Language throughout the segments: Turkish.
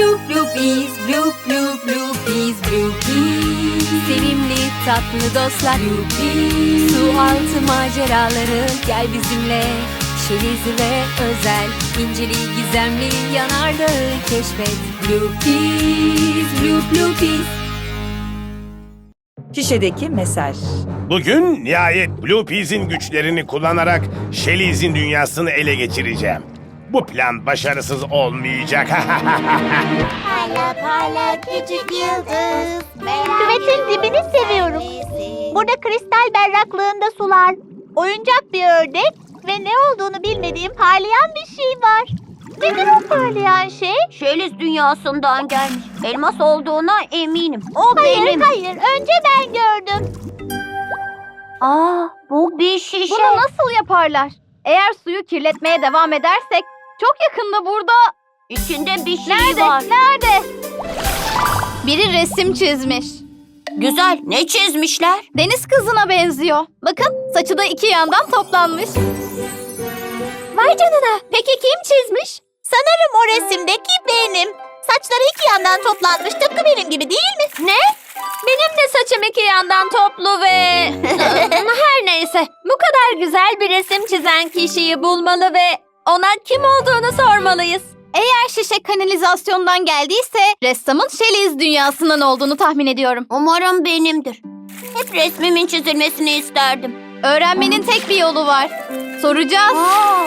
Blue Bluebees, blue blue bluebees, blue bees. Sevimli tatlı dostlar Bluebees. Su altı maceraları gel bizimle. Şelizi ve özel, inceli gizemli yanardağı keşfet. Bluebees, blue bluebees. Şişedeki mesaj. Bugün nihayet Blue Peas'in güçlerini kullanarak Shelly's'in dünyasını ele geçireceğim. Bu plan başarısız olmayacak. Parla parla küçük yıldız. Küvetin dibini seviyorum. Burada kristal berraklığında sular, oyuncak bir ördek ve ne olduğunu bilmediğim parlayan bir şey var. Nedir o parlayan şey? Şeliz dünyasından gelmiş. Elmas olduğuna eminim. O Hayır benim. hayır önce ben gördüm. Aa, bu bir şişe. Bunu nasıl yaparlar? Eğer suyu kirletmeye devam edersek çok yakında burada... İçinde bir şey Nerede? var. Nerede? Biri resim çizmiş. Güzel. Ne çizmişler? Deniz kızına benziyor. Bakın saçı da iki yandan toplanmış. Vay canına. Peki kim çizmiş? Sanırım o resimdeki benim. Saçları iki yandan toplanmış tıpkı benim gibi değil mi? Ne? Benim de saçım iki yandan toplu ve... Her neyse. Bu kadar güzel bir resim çizen kişiyi bulmalı ve ona kim olduğunu sormalıyız. Eğer şişe kanalizasyondan geldiyse ressamın Şeliz dünyasından olduğunu tahmin ediyorum. Umarım benimdir. Hep resmimin çizilmesini isterdim. Öğrenmenin tek bir yolu var. Soracağız. Aa,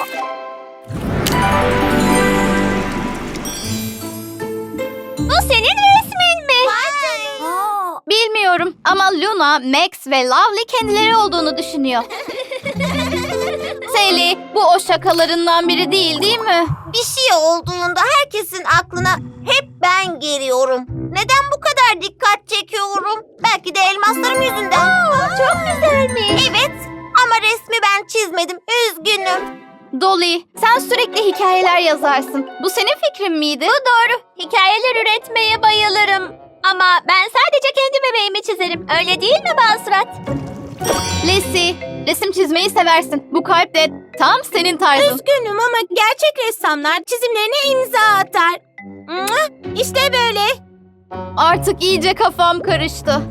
Bu senin resmin mi? aa. Bilmiyorum ama Luna, Max ve Lovely kendileri olduğunu düşünüyor. Sally, bu o şakalarından biri değil değil mi? Bir şey olduğunda herkesin aklına hep ben geliyorum. Neden bu kadar dikkat çekiyorum? Belki de elmaslarım yüzünden. çok güzelmiş. Evet ama resmi ben çizmedim. Üzgünüm. Dolly, sen sürekli hikayeler yazarsın. Bu senin fikrin miydi? Bu doğru. Hikayeler üretmeye bayılırım. Ama ben sadece kendi bebeğimi çizerim. Öyle değil mi Basrat? Lesi, resim çizmeyi seversin. Bu kalp de tam senin tarzın. Üzgünüm ama gerçek ressamlar çizimlerine imza atar. İşte böyle. Artık iyice kafam karıştı.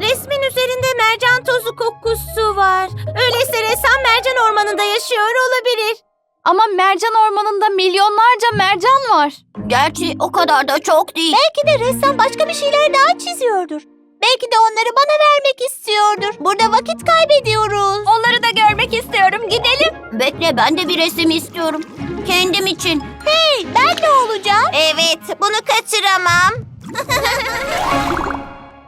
Resmin üzerinde mercan tozu kokusu var. Öyleyse ressam mercan ormanında yaşıyor olabilir. Ama mercan ormanında milyonlarca mercan var. Gerçi o kadar da çok değil. Belki de ressam başka bir şeyler daha çiziyordur. Belki de onları bana vermek istiyordur. Burada vakit kaybediyoruz. Onları da görmek istiyorum. Gidelim. Bekle ben de bir resim istiyorum. Kendim için. Hey, ben ne olacağım? Evet bunu kaçıramam.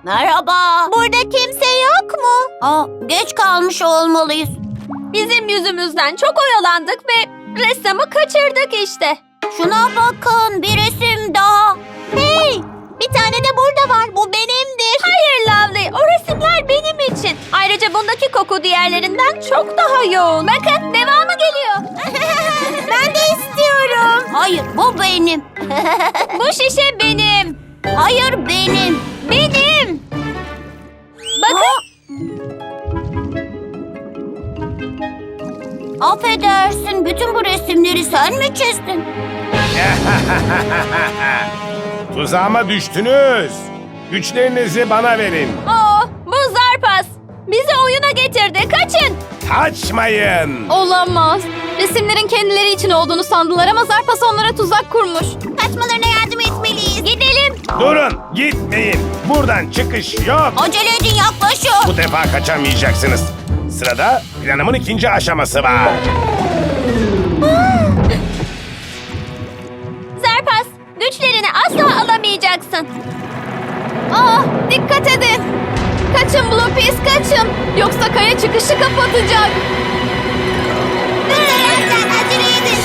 Merhaba. Burada kimse yok mu? Aa, geç kalmış olmalıyız. Bizim yüzümüzden çok oyalandık ve ressamı kaçırdık işte. Şuna bakın bir resim çok daha yoğun. Bakın devamı geliyor. Ben de istiyorum. Hayır bu benim. Bu şişe benim. Hayır benim. Benim. Bakın. Affedersin bütün bu resimleri sen mi çizdin? Tuzağıma düştünüz. Güçlerinizi bana verin. Oo, bu zarpas. Bizi oyuna getirdi. Kaçın. Kaçmayın. Olamaz. Resimlerin kendileri için olduğunu sandılar ama zarpas onlara tuzak kurmuş. Kaçmalarına yardım etmeliyiz. Gidelim. Durun, gitmeyin. Buradan çıkış yok. Acele edin yaklaşıyor. Bu defa kaçamayacaksınız. Sırada planımın ikinci aşaması var. Zarpas, güçlerini asla alamayacaksın. Aa, dikkat edin. Kaçın Bluepeas, kaçın. Yoksa kaya çıkışı kapatacak. Lütfen acele edin.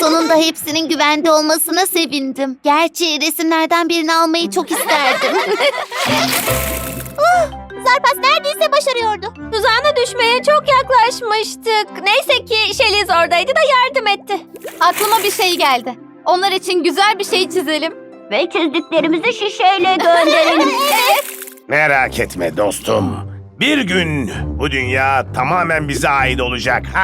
Sonunda hepsinin güvende olmasına sevindim. Gerçi resimlerden birini almayı çok isterdim. Zarpas neredeyse başarıyordu. Tuzağına düşmeye çok yaklaşmıştık. Neyse ki Şeliz oradaydı da yardım etti. Aklıma bir şey geldi. Onlar için güzel bir şey çizelim. Ve çizdiklerimizi şişeyle gönderin. Merak etme dostum. Bir gün bu dünya tamamen bize ait olacak.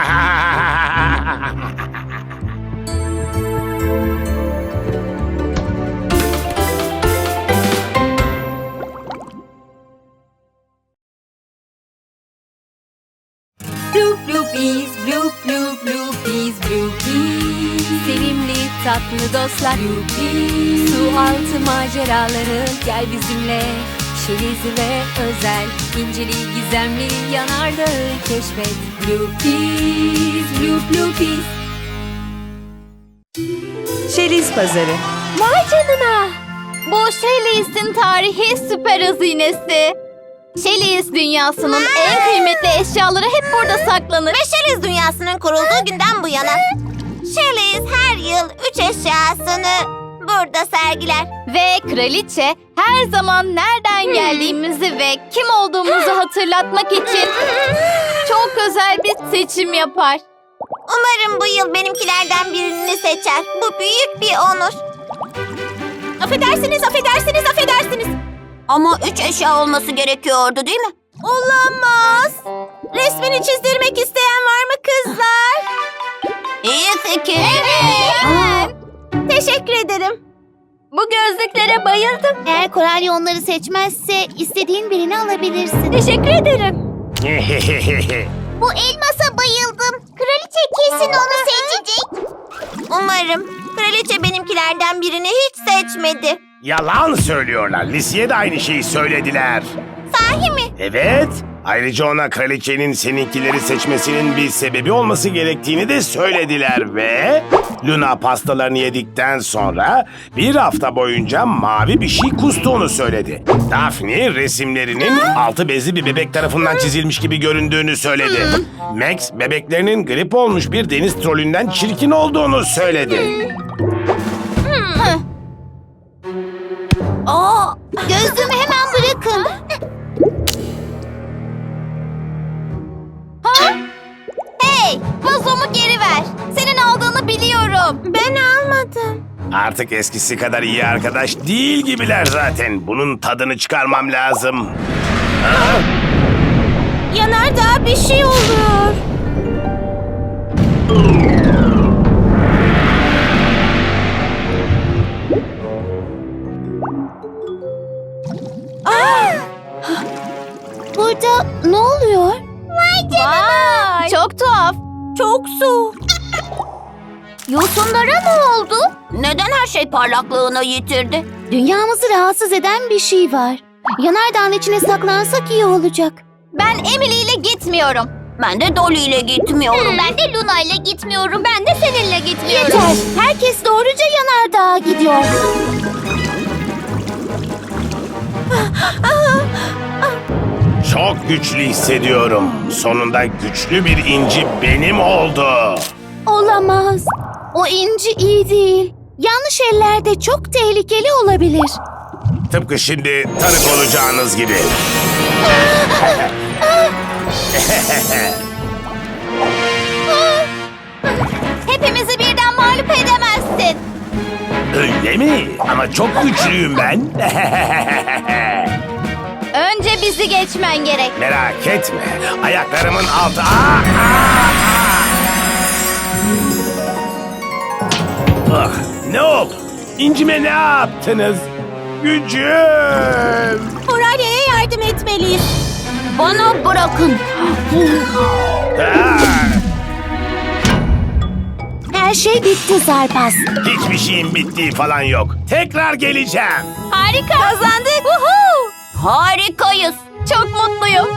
Blue blue bees, blue blue blue bees, blue bees. Sevimli tatlı dostlar. Bloopies Su altı maceraları gel bizimle. Şelizi ve özel inceli gizemli yanardağı keşfet. Bloopies bloop bloopies Şeliz Pazarı. Vay canına. Bu Shelly's'in tarihi süper hazinesi. Shelly's dünyasının en kıymetli eşyaları hep burada saklanır. Ve Shelley's dünyasının kurulduğu günden bu yana Shelley's her yıl üç eşyasını burada sergiler. Ve kraliçe her zaman nereden geldiğimizi ve kim olduğumuzu hatırlatmak için çok özel bir seçim yapar. Umarım bu yıl benimkilerden birini seçer. Bu büyük bir onur. Affedersiniz, affedersiniz, affedersiniz. Ama üç eşya olması gerekiyordu değil mi? Olamaz. Resmini çizdirmek isteyen ederim. Bu gözlüklere bayıldım. Eğer Koralya onları seçmezse istediğin birini alabilirsin. Teşekkür ederim. Bu elmasa bayıldım. Kraliçe kesin onu seçecek. Umarım. Kraliçe benimkilerden birini hiç seçmedi. Yalan söylüyorlar. Lisiye de aynı şeyi söylediler. Sahi mi? Evet. Ayrıca ona kraliçenin seninkileri seçmesinin bir sebebi olması gerektiğini de söylediler ve... Luna pastalarını yedikten sonra bir hafta boyunca mavi bir şey kustuğunu söyledi. Daphne resimlerinin altı bezli bir bebek tarafından çizilmiş gibi göründüğünü söyledi. Max bebeklerinin grip olmuş bir deniz trolünden çirkin olduğunu söyledi. Aa, gözlüğümü hemen bırakın. Artık eskisi kadar iyi arkadaş değil gibiler zaten. Bunun tadını çıkarmam lazım. Yanardağ bir şey olur. Burada ne oluyor? Vay. Çok tuhaf. Çok soğuk. Yosunlara ne oldu? Neden her şey parlaklığını yitirdi? Dünyamızı rahatsız eden bir şey var. Yanardağın içine saklansak iyi olacak. Ben Emily ile gitmiyorum. Ben de Dolly ile gitmiyorum. Ben de Luna ile gitmiyorum. Ben de seninle gitmiyorum. Yeter. Herkes doğruca Yanardağ'a gidiyor. Çok güçlü hissediyorum. Sonunda güçlü bir inci benim oldu. Olamaz. O inci iyi değil. Yanlış ellerde çok tehlikeli olabilir. Tıpkı şimdi tanık olacağınız gibi. Hepimizi birden mağlup edemezsin. Öyle mi? Ama çok güçlüyüm ben. Önce bizi geçmen gerek. Merak etme. Ayaklarımın altı... Aa, aa! Ah, ne oldu? İncime ne yaptınız? Gücüm! Moralya'ya yardım etmeliyiz. Bana bırakın. Ah, Her şey bitti Zarpas. hiçbir şeyin bittiği falan yok. Tekrar geleceğim. Harika. Kazandık. Harikayız. Çok mutluyum.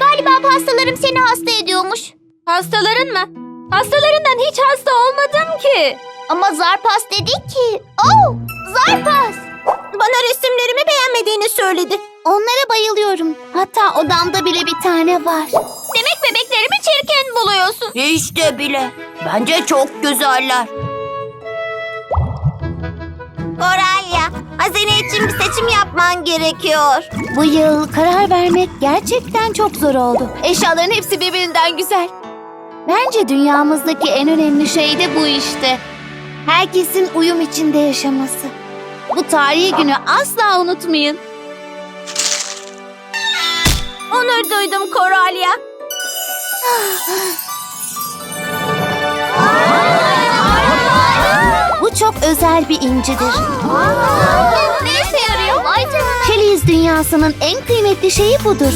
Galiba pastalarım seni hasta ediyormuş. Hastaların mı? Hastalarından hiç hasta olmadım ki. Ama Zarpas dedi ki... Oh! Zarpas! Bana resimlerimi beğenmediğini söyledi. Onlara bayılıyorum. Hatta odamda bile bir tane var. Demek bebeklerimi çirkin buluyorsun. Hiç de bile. Bence çok güzeller. Koralya, hazine için bir seçim yapman gerekiyor. Bu yıl karar vermek gerçekten çok zor oldu. Eşyaların hepsi birbirinden güzel. Bence dünyamızdaki en önemli şey de bu işte. Herkesin uyum içinde yaşaması. Bu tarihi günü asla unutmayın. Onur duydum Koralya. Bu çok özel bir incidir. Ne işe yarıyor? Shelley's dünyasının en kıymetli şeyi budur.